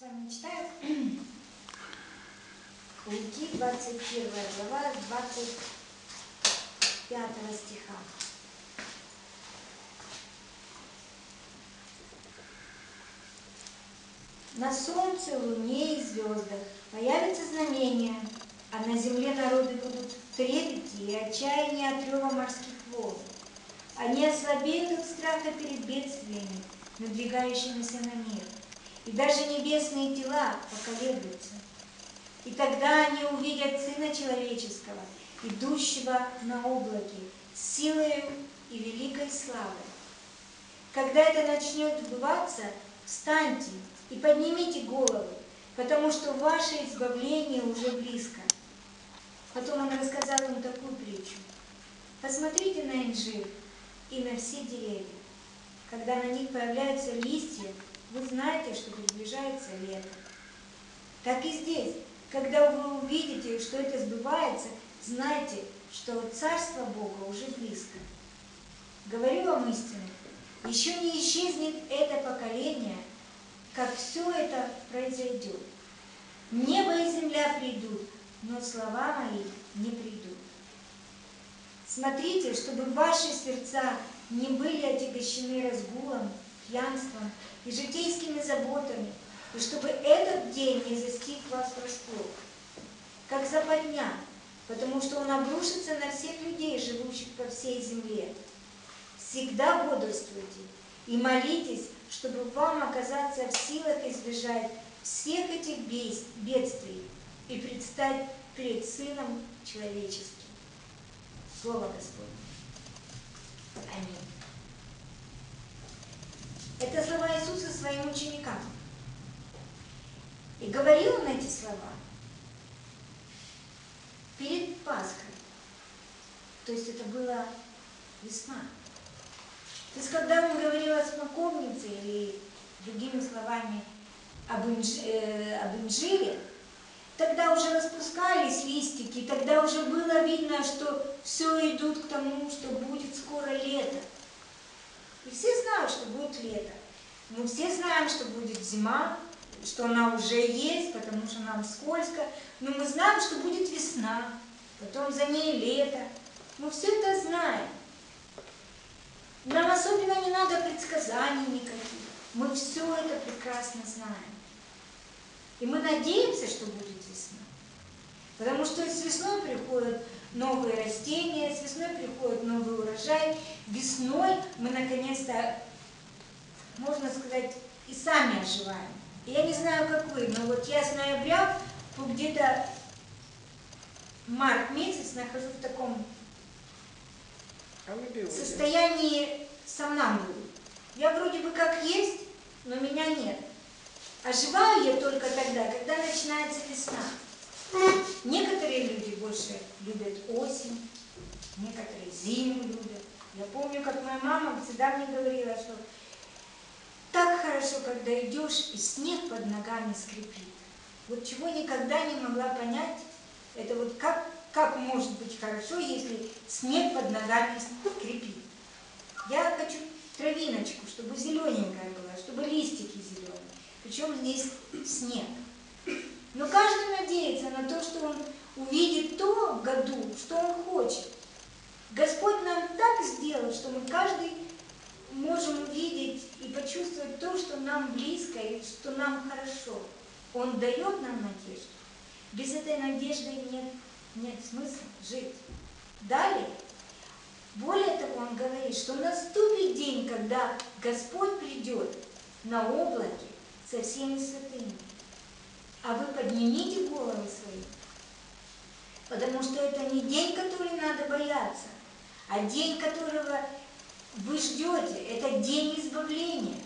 С вами читаю Луки, 21 глава, 25 стиха. На солнце, луне и звездах появятся знамения, а на земле народы будут в трепете и отчаяние от рева морских волн. Они ослабеют от страха перед бедствиями, надвигающимися на мир, и даже небесные тела поколеблются. И тогда они увидят Сына Человеческого, идущего на облаке, с силою и великой славой. Когда это начнет сбываться, встаньте и поднимите головы, потому что ваше избавление уже близко. Потом он рассказал им такую притчу. Посмотрите на инжир и на все деревья. Когда на них появляются листья, вы знаете, что приближается лето. Так и здесь. Когда вы увидите, что это сбывается, знайте, что Царство Бога уже близко. Говорю вам истину, еще не исчезнет это поколение, как все это произойдет. Небо и земля придут, но слова мои не придут. Смотрите, чтобы ваши сердца не были отягощены разгулом, пьянством и житейскими заботами, и чтобы этот день не застиг вас врасплох, как западня, потому что он обрушится на всех людей, живущих по всей земле. Всегда бодрствуйте и молитесь, чтобы вам оказаться в силах избежать всех этих бедствий и предстать перед Сыном Человеческим. Слово Господне. Аминь. Это слова Иисуса своим ученикам. И говорил он эти слова перед Пасхой. То есть это была весна. То есть когда он говорил о смоковнице или другими словами об, инж, э, об инжире, тогда уже распускались листики, тогда уже было видно, что все идут к тому, что будет скоро лето. И все знают, что будет лето. Мы все знаем, что будет зима, что она уже есть, потому что нам скользко. Но мы знаем, что будет весна, потом за ней лето. Мы все это знаем. Нам особенно не надо предсказаний никаких. Мы все это прекрасно знаем. И мы надеемся, что будет весна. Потому что с весной приходят новые растения, с весной приходит новый урожай. Весной мы наконец-то, можно сказать, и сами оживаем. Я не знаю, как вы, но вот я с ноября по где-то март месяц нахожусь в таком состоянии сомнамбулы. Я вроде бы как есть, но меня нет. Оживаю я только тогда, когда начинается весна. Некоторые люди больше любят осень, некоторые зиму любят. Я помню, как моя мама всегда мне говорила, что так хорошо, когда идешь, и снег под ногами скрипит. Вот чего никогда не могла понять, это вот как, как может быть хорошо, если снег под ногами скрипит. Я хочу травиночку, чтобы зелененькая была, чтобы листики зеленые. Причем здесь снег. Но каждый надеется на то, что он увидит то в году, что он хочет. Господь нам так сделал, что мы каждый можем увидеть и почувствовать то, что нам близко и что нам хорошо. Он дает нам надежду. Без этой надежды нет, нет смысла жить. Далее, более того, он говорит, что наступит день, когда Господь придет на облаке со всеми святыми а вы поднимите головы свои. Потому что это не день, который надо бояться, а день, которого вы ждете. Это день избавления.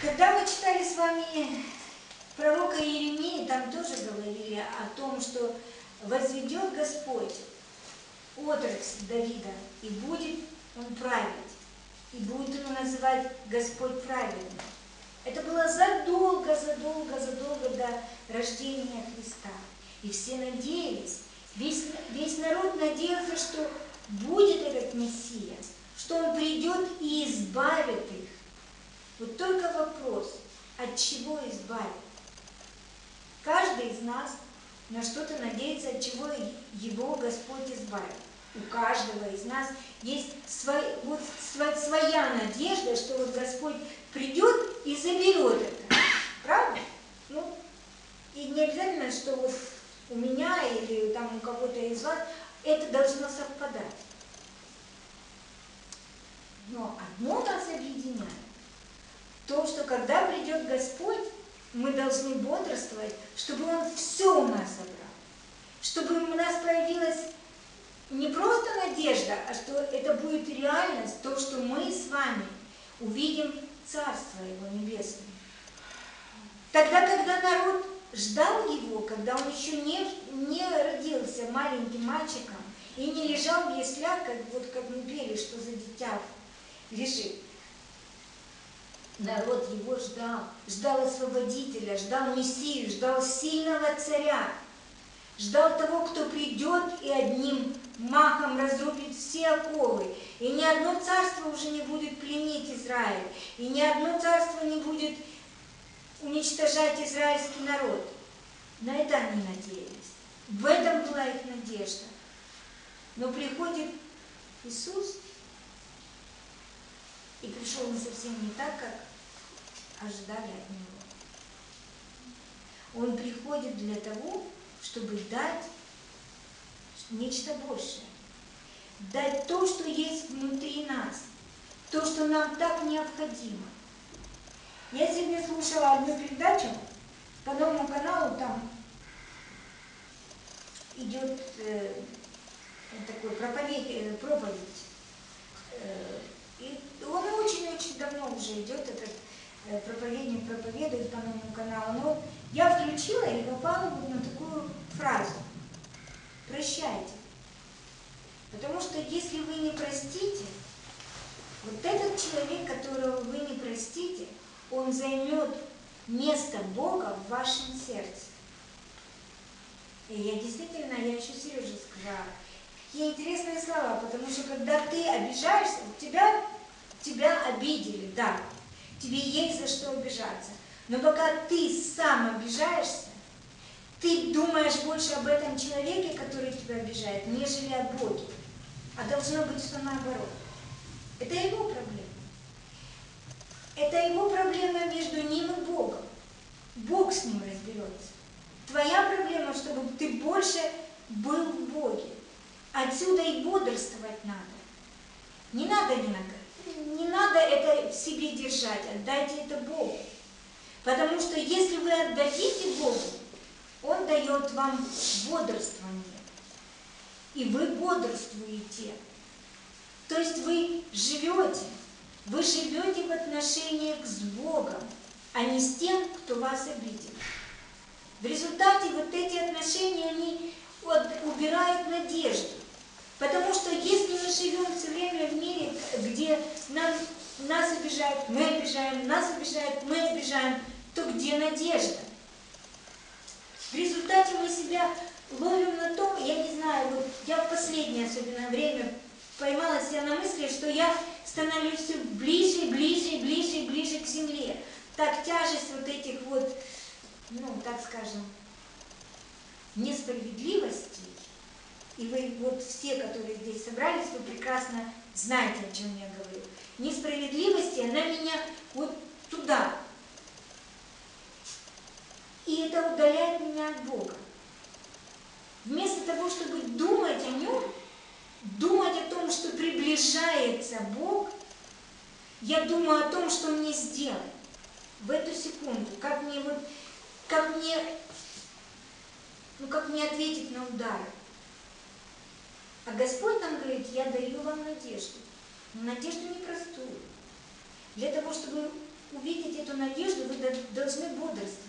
Когда мы читали с вами пророка Иеремии, там тоже говорили о том, что возведет Господь отрасль Давида, и будет он править, и будет его называть Господь праведный. Это было задолго, задолго, задолго до рождения Христа. И все надеялись, весь, весь народ надеялся, что будет этот Мессия, что Он придет и избавит их. Вот только вопрос, от чего избавит. Каждый из нас на что-то надеется, от чего его Господь избавит. У каждого из нас есть свой, вот, своя надежда, что вот Господь придет и заберет это. Правда? Ну, и не обязательно, что вот у меня или там у кого-то из вас это должно совпадать. Но одно нас объединяет. То, что когда придет Господь, мы должны бодрствовать, чтобы Он все у нас забрал. Чтобы у нас появилась не просто надежда, а что это будет реальность, то, что мы с вами увидим Царство Его Небесное. Тогда, когда народ ждал его, когда он еще не, не родился маленьким мальчиком и не лежал в яслях, как, вот как мы пели, что за дитя лежит. Народ его ждал, ждал освободителя, ждал Мессию, ждал сильного царя, ждал того, кто придет и одним махом разрубит все оковы. И ни одно царство уже не будет пленить Израиль, и ни одно царство не будет уничтожать израильский народ. На это они надеялись. В этом была их надежда. Но приходит Иисус, и пришел он совсем не так, как ожидали от Него. Он приходит для того, чтобы дать нечто большее. Дать то, что есть внутри нас, то, что нам так необходимо. Я сегодня слушала одну передачу по новому каналу, там идет э, такой проповедь, э, проповедь. Э, и он очень-очень давно уже идет, этот э, проповедник проповедует по новому каналу. Но я включила и попала вот на такую фразу. Прощайте. Потому что если вы не простите, вот этот человек, которого вы не простите, он займет место Бога в вашем сердце. И я действительно, я еще Сереже сказала, какие интересные слова, потому что когда ты обижаешься, тебя, тебя обидели, да, тебе есть за что обижаться. Но пока ты сам обижаешься, ты думаешь больше об этом человеке, который тебя обижает, нежели о Боге. А должно быть все наоборот. Это его проблема. Это его проблема между ним и Богом. Бог с ним разберется. Твоя проблема, чтобы ты больше был в Боге. Отсюда и бодрствовать надо. Не надо не, надо, не надо это в себе держать, отдайте это Богу. Потому что если вы отдадите Богу, Он дает вам бодрствование. И вы бодрствуете. То есть вы живете. Вы живете в отношениях с Богом, а не с тем, кто вас обидел. В результате вот эти отношения, они вот, убирают надежду. Потому что если мы живем все время в мире, где нам, нас обижают, мы обижаем, нас обижают, мы обижаем, то где надежда? В результате мы себя ловим на том, я не знаю, вот я в последнее особенно время поймала себя на мысли, что я становлюсь все ближе, ближе, ближе, ближе к земле. Так тяжесть вот этих вот, ну, так скажем, несправедливостей, и вы вот все, которые здесь собрались, вы прекрасно знаете, о чем я говорю. Несправедливости, она меня вот туда. И это удаляет меня от Бога. Вместо того, чтобы думать о нем, думать о том, что приближается Бог, я думаю о том, что мне сделать в эту секунду, как мне вот, как мне, ну как мне ответить на удар. А Господь нам говорит, я даю вам надежду, но надежду непростую. Для того, чтобы увидеть эту надежду, вы должны бодрствовать.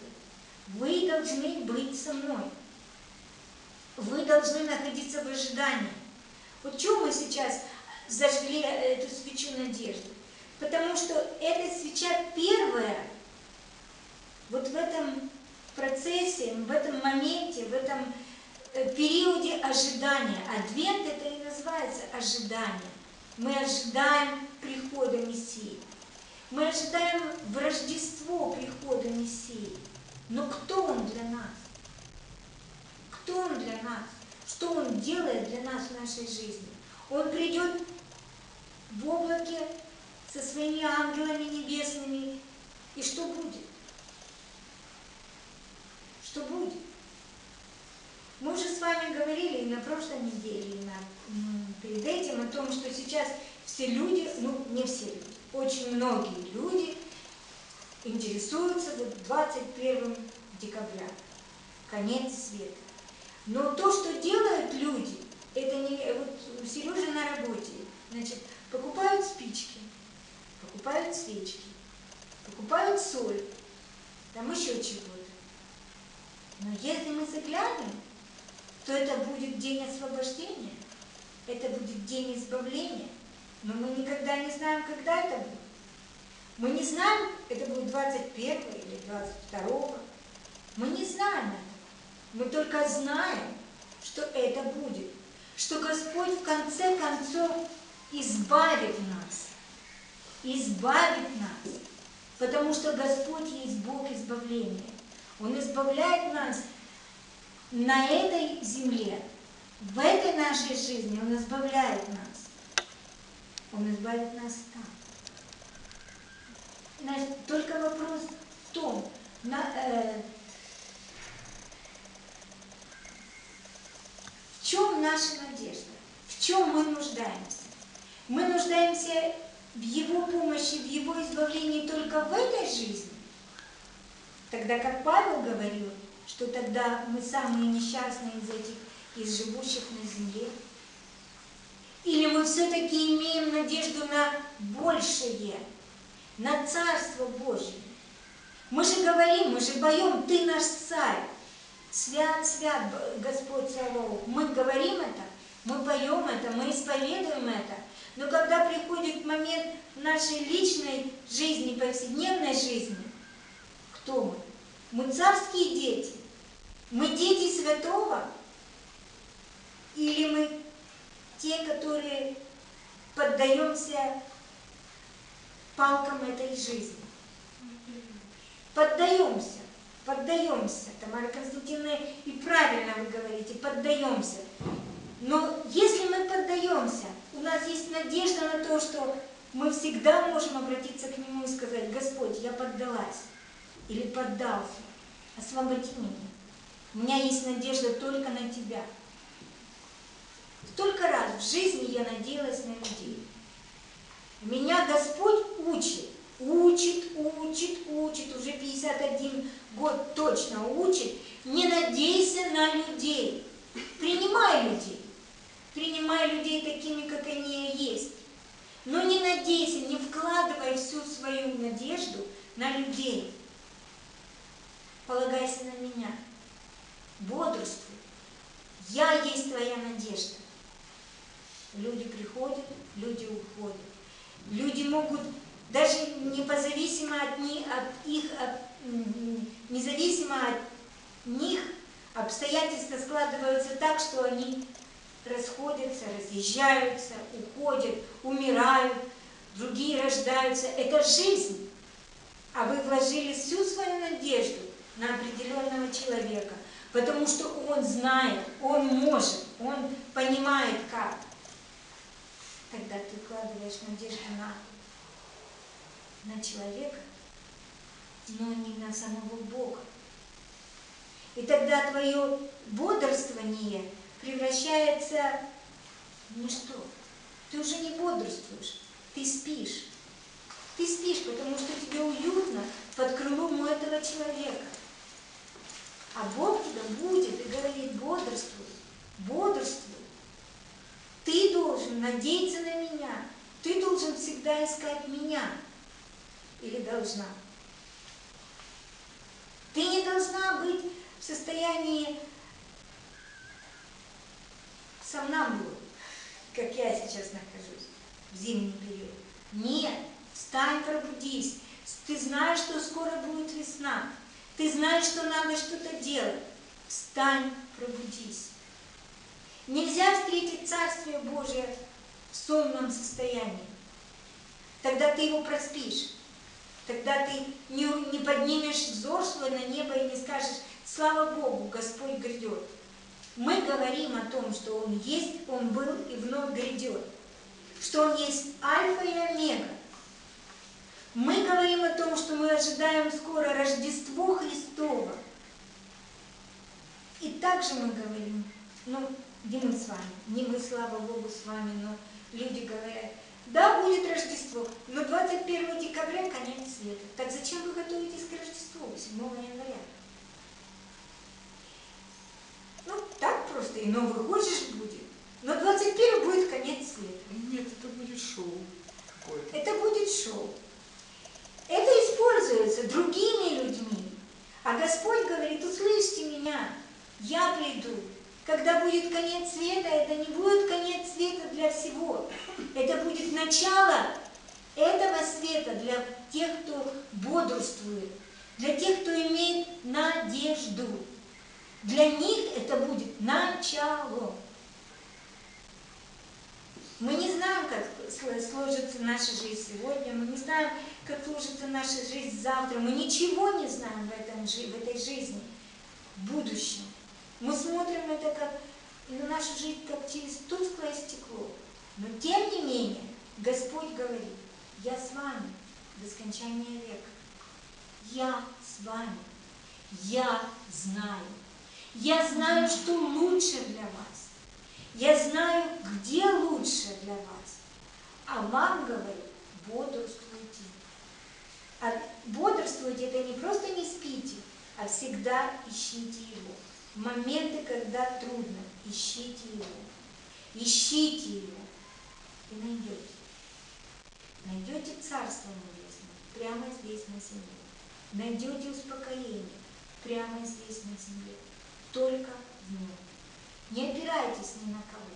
Вы должны быть со мной. Вы должны находиться в ожидании. Вот чем мы сейчас зажгли эту свечу надежды? Потому что эта свеча первая, вот в этом процессе, в этом моменте, в этом э, периоде ожидания. Адвент это и называется ожидание. Мы ожидаем прихода Мессии. Мы ожидаем в Рождество прихода Мессии. Но кто Он для нас? Кто Он для нас? Что Он делает для нас в нашей жизни? Он придет в облаке со своими ангелами небесными. И что будет? Что будет? Мы уже с вами говорили на прошлой неделе, и на, перед этим о том, что сейчас все люди, ну не все люди, очень многие люди интересуются вот 21 декабря, конец света. Но то, что делают люди, это не... Вот Сережа на работе, значит, покупают спички, покупают свечки, покупают соль, там еще чего-то. Но если мы заглянем, то это будет день освобождения, это будет день избавления, но мы никогда не знаем, когда это будет. Мы не знаем, это будет 21 или 22. Мы не знаем этого. Мы только знаем, что это будет. Что Господь в конце концов избавит нас. Избавит нас. Потому что Господь есть Бог избавления. Он избавляет нас на этой земле, в этой нашей жизни. Он избавляет нас. Он избавит нас там. Только вопрос в том, на, э, чем наша надежда, в чем мы нуждаемся. Мы нуждаемся в Его помощи, в Его избавлении только в этой жизни. Тогда как Павел говорил, что тогда мы самые несчастные из этих, из живущих на земле. Или мы все-таки имеем надежду на большее, на Царство Божие. Мы же говорим, мы же поем, Ты наш Царь, свят, свят Господь Саваоф. Мы говорим это, мы поем это, мы исповедуем это. Но когда приходит момент нашей личной жизни, повседневной жизни, кто мы? Мы царские дети. Мы дети святого? Или мы те, которые поддаемся палкам этой жизни. Поддаемся, поддаемся. Тамара Константиновна, и правильно вы говорите, поддаемся. Но если мы поддаемся, у нас есть надежда на то, что мы всегда можем обратиться к Нему и сказать, Господь, я поддалась или поддался, освободи меня. У меня есть надежда только на Тебя. Столько раз в жизни я надеялась на людей. Меня Господь учит, учит, учит, учит, уже 51 год точно учит. Не надейся на людей, принимай людей, принимай людей такими, как они есть. Но не надейся, не вкладывай всю свою надежду на людей. Полагайся на меня, бодрствуй. Я есть твоя надежда. Люди приходят, люди уходят. Люди могут даже независимо от них, от их, от, независимо от них, обстоятельства складываются так, что они расходятся, разъезжаются, уходят, умирают, другие рождаются. Это жизнь. А вы вложили всю свою надежду на определенного человека, потому что он знает, он может, он понимает как когда ты вкладываешь надежду на, на человека, но не на самого Бога. И тогда твое бодрствование превращается в ничто. Ты уже не бодрствуешь, ты спишь. Ты спишь, потому что тебе уютно под крылом у этого человека. А Бог тебя будет и говорит, бодрствуй, бодрствуй. Ты должен надеяться на меня. Ты должен всегда искать меня. Или должна. Ты не должна быть в состоянии сомнамбулы, как я сейчас нахожусь в зимний период. Нет, встань, пробудись. Ты знаешь, что скоро будет весна. Ты знаешь, что надо что-то делать. Встань, пробудись. Нельзя встретить Царствие Божие в сонном состоянии. Тогда ты его проспишь. Тогда ты не, не поднимешь взор свой на небо и не скажешь, слава Богу, Господь грядет. Мы говорим о том, что Он есть, Он был и вновь грядет. Что Он есть Альфа и Омега. Мы говорим о том, что мы ожидаем скоро Рождество Христово. И также мы говорим, ну, где мы с вами? Не мы, слава Богу, с вами, но люди говорят, да, будет Рождество, но 21 декабря конец света. Так зачем вы готовитесь к Рождеству 7 января? Ну, так просто, и Новый же будет. Но 21 будет конец света. Нет, это будет шоу какое-то. Это будет шоу. Это используется другими людьми. А Господь говорит, услышьте меня, я приду, когда будет конец света, это не будет конец света для всего. Это будет начало этого света для тех, кто бодрствует, для тех, кто имеет надежду. Для них это будет начало. Мы не знаем, как сложится наша жизнь сегодня, мы не знаем, как сложится наша жизнь завтра, мы ничего не знаем в, этом, в этой жизни, в будущем. Мы смотрим это как на нашу жизнь как через тусклое стекло. Но тем не менее, Господь говорит, я с вами до скончания века. Я с вами. Я знаю. Я знаю, что лучше для вас. Я знаю, где лучше для вас. А вам говорю, бодрствуйте. А бодрствуйте это не просто не спите, а всегда ищите его моменты, когда трудно, ищите его. Ищите его и найдете. Найдете Царство Небесное прямо здесь на земле. Найдете успокоение прямо здесь на земле. Только в нем. Не опирайтесь ни на кого.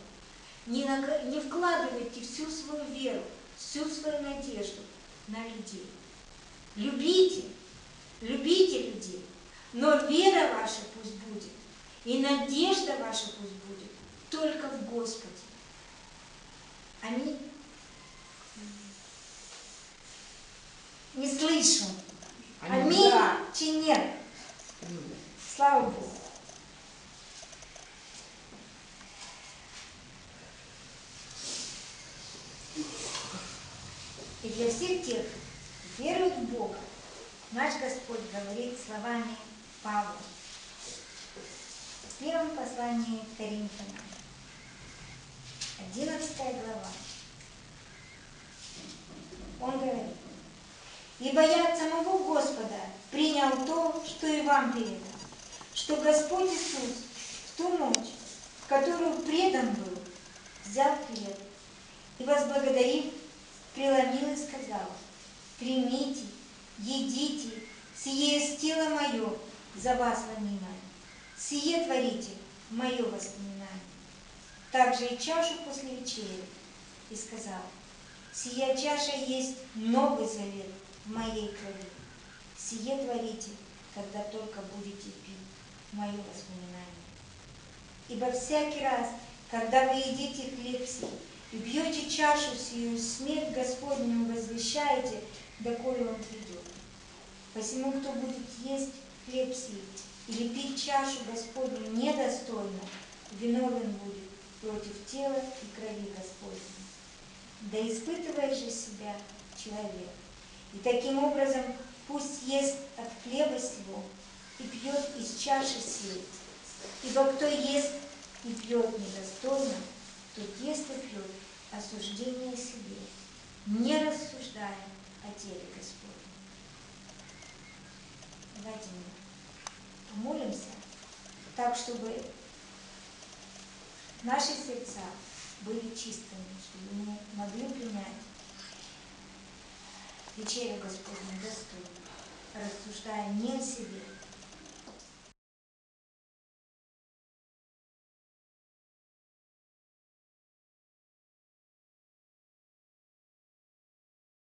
Не, на, не вкладывайте всю свою веру, всю свою надежду на людей. Любите, любите людей, но вера ваша пусть будет и надежда ваша пусть будет только в Господе. Аминь. Не слышу. Аминь. Да. Чи нет? Слава Богу. И для всех тех, веруют в Бога, наш Господь говорит словами Павла первом послании Коринфянам, 11 глава. Он говорит, «Ибо я от самого Господа принял то, что и вам передал, что Господь Иисус в ту ночь, в которую предан был, взял хлеб и, возблагодарив, преломил и сказал, «Примите, едите, сие есть тело мое, за вас ломимое, Сие творите мое воспоминание. Также и чашу после вечери. И сказал, сия чаша есть новый завет в моей крови. Сие творите, когда только будете пить мое воспоминание. Ибо всякий раз, когда вы едите хлеб сей и пьете чашу сию, смерть Господню возвещаете, доколе он придет. Посему, кто будет есть хлеб сей или пить чашу Господню недостойно, виновен будет против тела и крови Господней. Да испытывай же себя человек, и таким образом пусть ест от хлеба сего и пьет из чаши сей. Ибо кто ест и пьет недостойно, тот ест осуждение себе, не рассуждая о теле Господнем. Давайте мы молимся так, чтобы наши сердца были чистыми, чтобы мы могли принять вечерю Господню достойно, рассуждая не о себе,